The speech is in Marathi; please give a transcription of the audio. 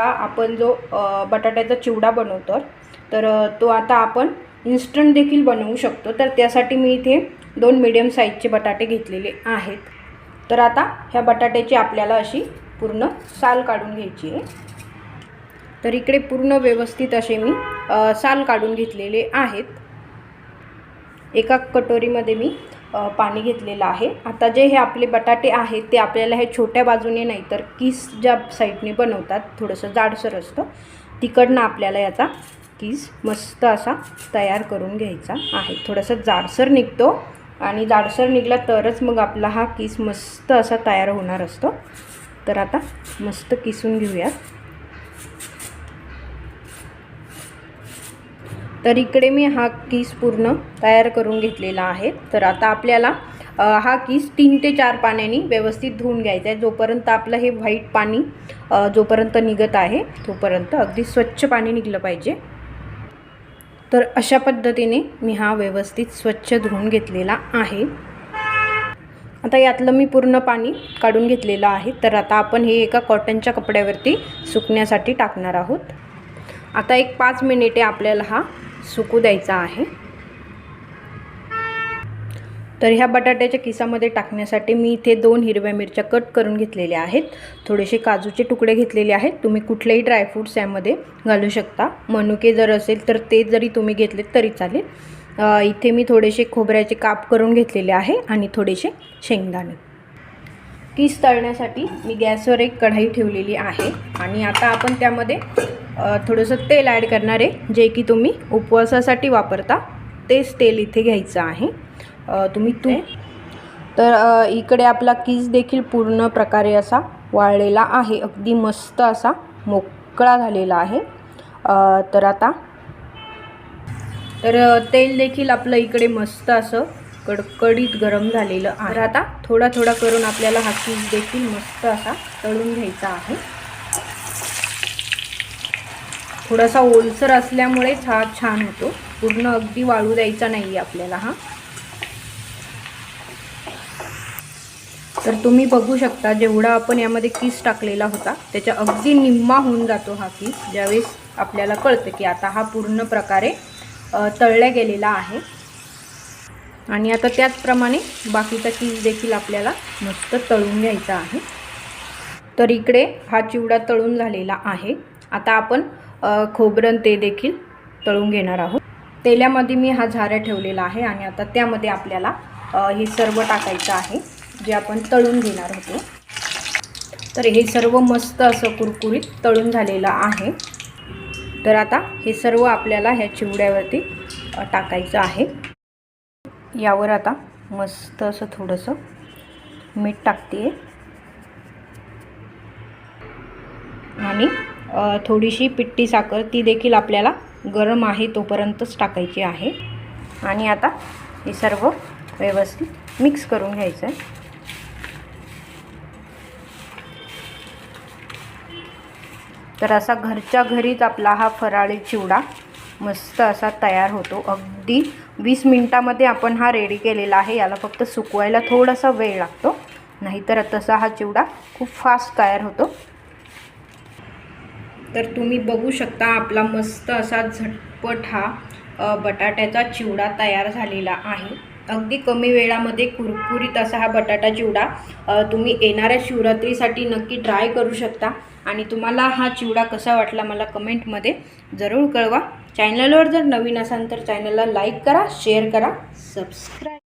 आता आपण जो बटाट्याचा चिवडा बनवतो तर तो आता आपण इन्स्टंट देखील बनवू शकतो. तर त्यासाठी मी इथे दोन मिडियम साईजचे बटाटे घेतलेले आहेत. तर आता ह्या बटाट्याची आपल्याला अशी पूर्ण साल काढून घ्यायची आहे. तर इकडे पूर्ण व्यवस्थित असे मी साल काढून घेतलेले आहेत. एका कटोरीमध्ये मी पाणी घेतलेलं आहे. आता जे हे आपले बटाटे आहेत ते आपल्याला हे छोट्या बाजूने नाही तर किस ज्या साईडने बनवतात थोडंसं जाडसर असतं तिकडनं आपल्याला याचा किस मस्त असा तयार करून घ्यायचा आहे. थोडंसं जाडसर निघतो आणि जाडसर निघला तरच मग आपला हा किस मस्त असा तयार होणार असतो. तर आता मस्त किसून घेऊयात. तर इकडे मी हा किस पूर्ण तयार करून घेतलेला आहे. तर आता आपल्याला हा किस तीन ते चार पाण्याने व्यवस्थित धुवून घ्यायचा आहे. जोपर्यंत आपलं हे व्हाईट पाणी जोपर्यंत निघत आहे तोपर्यंत अगदी स्वच्छ पाणी निघलं पाहिजे. तर अशा पद्धतीने मी हा व्यवस्थित स्वच्छ धुवून घेतलेला आहे. आता यातलं मी पूर्ण पाणी काढून घेतलेलं आहे. तर आता आपण हे एका कॉटनच्या कपड्यावरती सुकण्यासाठी टाकणार आहोत. आता एक पाच मिनिटे आपल्याला हा सुकू द्यायचा आहे. तर ह्या बटाट्याच्या किसामध्ये टाकण्यासाठी मी इथे दोन हिरव्या मिरच्या कट करून घेतलेल्या आहेत. थोडेसे काजूचे तुकडे घेतलेले आहेत. तुम्ही कुठलेही ड्रायफ्रूट्स यामध्ये घालू शकता. मनुके जर असेल तर ते जरी तुम्ही घेतलेत तरी चालेल. इथे मी थोडेसे खोबऱ्याचे काप करून घेतलेले आहे आणि थोडेसे शेंगदाणे. किस तळण्यासाठी मी गॅसवर एक कढाई ठेवलेली आहे आणि आता आपण त्यामध्ये थोडंसं तेल ॲड करणार आहे जे की तुम्ही उपवासासाठी वापरता तेच तेल इथे घ्यायचं आहे. तुम्ही तू तर इकडे आपला किस देखील पूर्ण प्रकारे असा वाळलेला आहे अगदी मस्त असा मोकळा झालेला आहे. तर आता तर तेल देखील आपलं इकडे मस्त असं कडकडीत गरम झालेलं आहे. तर आता थोडा थोडा करून आपल्याला हा किस देखील मस्त असा तळून घ्यायचा आहे. थोडासा ओलसर असल्यामुळेच हा छान होतो. पूर्ण अगदी वाळू द्यायचा नाही आहे आपल्याला हा. तर तुम्ही बघू शकता जेवढा आपण यामध्ये किस टाकलेला होता त्याच्या अगदी निम्मा होऊन जातो हा किस. ज्यावेळेस आपल्याला कळतं की आता हा पूर्ण प्रकारे तळल्या गेलेला आहे. आणि आता त्याचप्रमाणे बाकीचा किस देखील आपल्याला मस्त तळून घ्यायचा आहे. तर इकडे हा चिवडा तळून झालेला आहे. आता आपण खोबरं ते देखील तळून घेणार आहोत. तेलामध्ये मी हा झारा ठेवलेला आहे आणि आता त्यामध्ये आपल्याला हे सर्व टाकायचं आहे जे आपण तळून घेणार होतो. तर हे सर्व मस्त असं कुरकुरीत तळून झालेलं आहे. तर आता हे सर्व आपल्याला ह्या चिवड्यावरती टाकायचं आहे. यावर आता मस्त असं थोडंसं मीठ टाकते आणि थोडीशी पिट्टी साखर ती देखील आपल्याला गरम आहे तोपर्यंतच टाकायची आहे. आणि आता हे सर्व व्यवस्थित मिक्स करून घ्यायचं आहे. तर असा घरच्या घरीच आपला हा फराळी चिवडा मस्त असा तयार होतो. अगदी वीस मिनटामध्ये आपण हा रेडी केलेला आहे. याला फक्त सुकवायला थोडासा वेळ लागतो. नाहीतर तसा हा चिवडा खूप फास्ट तयार होतो. तर तुम्ही बघू शकता आपला मस्त असा झटपट हा बटाट्याचा चिवडा तयार झालेला आहे. अगदी कमी वेळामध्ये कुरकुरीत असा हा बटाटा चिवडा तुम्ही येणाऱ्या शिवरात्रीसाठी नक्की ट्राय करू शकता. आणि तुम्हाला हा चिवडा कसा वाटला मला कमेंटमध्ये जरूर कळवा. चॅनलवर जर नवीन असाल तर चॅनलला लाईक करा शेअर करा सबस्क्राईब